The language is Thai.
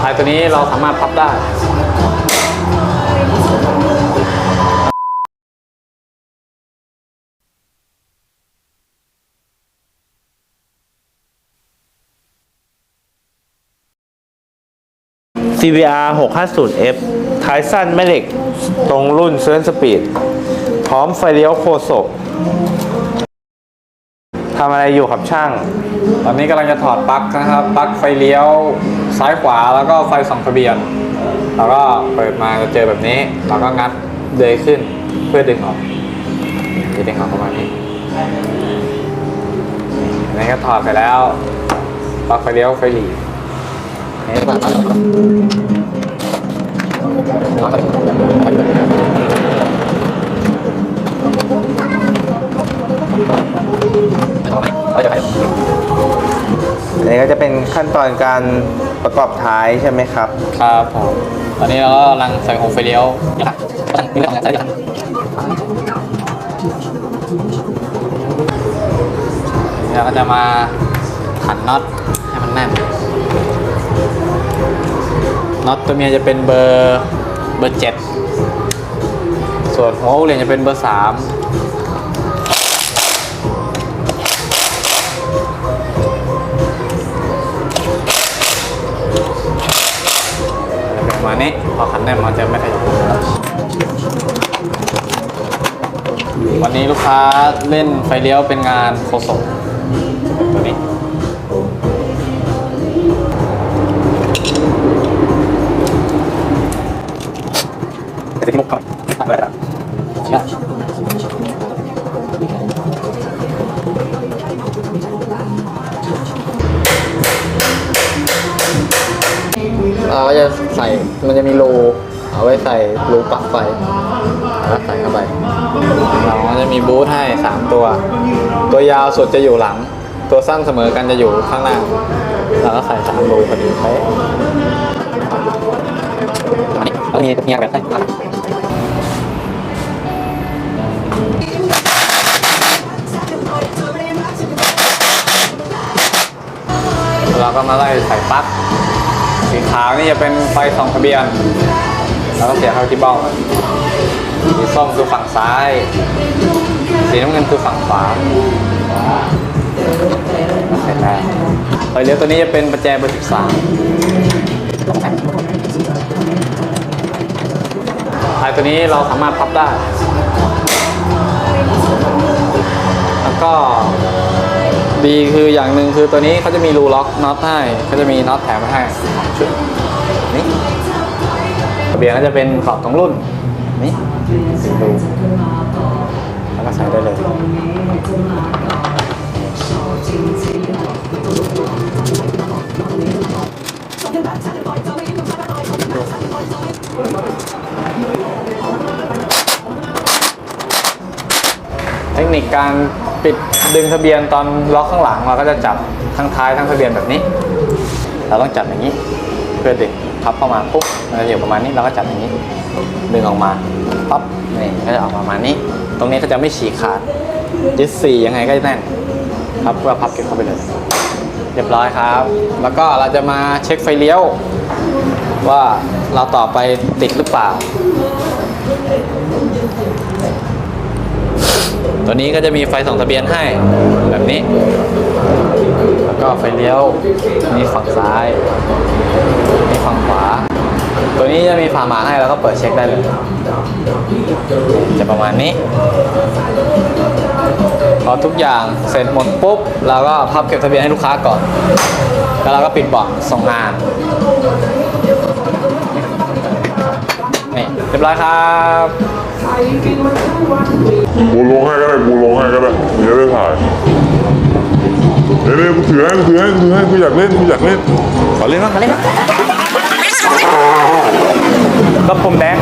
พายตัวนี้เราสามารถพับได้ CVR 650F ท้ายสั้นแม่เหล็ก ตรงรุ่นเซ n นสปีด พร้อมไฟเลี้ยวโคศก ทำอะไรอยู่ครับช่าง ตอนนี้กำลังจะถอดปลั๊กนะครับ ปลั๊กไฟเลี้ยวซ้ายขวาแล้วก็ไฟส่องทะเบียน แล้วก็เปิดมาจะเจอแบบนี้เราก็งัดเดยขึ้นเพื่อดึงออกจะดึงออกประมาณนี้อันนี้ก็ถอดไปแล้วปลั๊กไฟเลี้ยวไฟหลี นตอนการประกอบท้ายใช่ไหมครับ ครับผมตอนนี้เราก็กำลังใส่ของไฟเลี้ยวอย่าตั้งนี่ไม่ต้องใส่ยังเราก็จะมาขันน็อตให้มันแน่นน็อตตัวเมียจะเป็นเบอร์เบอร์เจ็ดส่วนหัวเหรียญจะเป็นเบอร์สาม มาณนี้พอขันแน่นมันจะไม่ขยับวันนี้ลูกค้าเล่นไฟเลี้ยวเป็นงานโคศกตัวนี้เดี๋ยวจะมุกก่อนอะไรอะใช่เราก็จะ ใส่ มันจะมีรูเอาไว้ใส่รูปลั๊กไฟแล้วใส่เข้าไปเราก็จะมีบูทให้ 3 ตัว ตัวยาวสุดจะอยู่หลัง ตัวสั้นเสมอกันจะอยู่ข้างหน้าเราก็ใส่สามรูพอดีไปอันนี้แล้วมีมีแบบไหนเราก็มาไล่ใส่ปลั๊ก สีขาวนี่จะเป็นไฟส่องทะเบียน แล้วก็เสียเข้าที่เบ้าสีส้มคือฝั่งซ้าย สีน้ำเงินคือฝั่งขวาเสร็จแล้วไฟเลี้ยวตัวนี้จะเป็นประแจเบอร์สิบสามไฟตัวนี้เราสามารถพับได้ แล้วก็ ดีคืออย่างหนึ่งคือตัวนี้เขาจะมีรูล็อกน็อตให้เขาจะมีน็อตแถมมาให้ชุดนี่ทะเบียนก็จะเป็นขอบตรงรุ่นนี่สีรูแล้วก็ใส่ได้เลยเทคนิคการ ปิดดึงทะเบียนตอนล็อกข้างหลังเราก็จะจับทั้งท้ายทั้งทะเบียนแบบนี้ เราต้องจับอย่างนี้ เพื่อดึงพับเข้ามาปุ๊บมันจะอยู่ประมาณนี้เราก็จับอย่างนี้ ดึงออกมาปั๊บนี่ก็จะออกมาประมาณนี้ ตรงนี้ก็จะไม่ฉีกขาดยึดสี่ยังไงก็แน่นครับเพื่อพับเก็บเข้าไปเลยเรียบร้อยครับ แล้วก็เราจะมาเช็คไฟเลี้ยว ว่าเราต่อไปติดหรือเปล่า ตัวนี้ก็จะมีไฟส่องทะเบียนให้แบบนี้ แล้วก็ไฟเลี้ยวมีฝั่งซ้ายมีฝั่งขวา ตัวนี้จะมีฝาหมาให้แล้วก็เปิดเช็คได้เลย จะประมาณนี้พอทุกอย่างเสร็จหมดปุ๊บเราก็พับเก็บทะเบียนให้ลูกค้าก่อน แล้วเราก็ปิดเบอกส่งงานนี่เรียบร้อยครับ กูลงให้ก็ได้กูลงให้ก็ได้เดี๋ยวไปถ่ายเดี๋ยวเดี๋ยวกูถือให้กูถือให้กูถือให้กูอยากเล่นกูอยากเล่นขอเล่นนะขอเล่นนะก็ผมแดง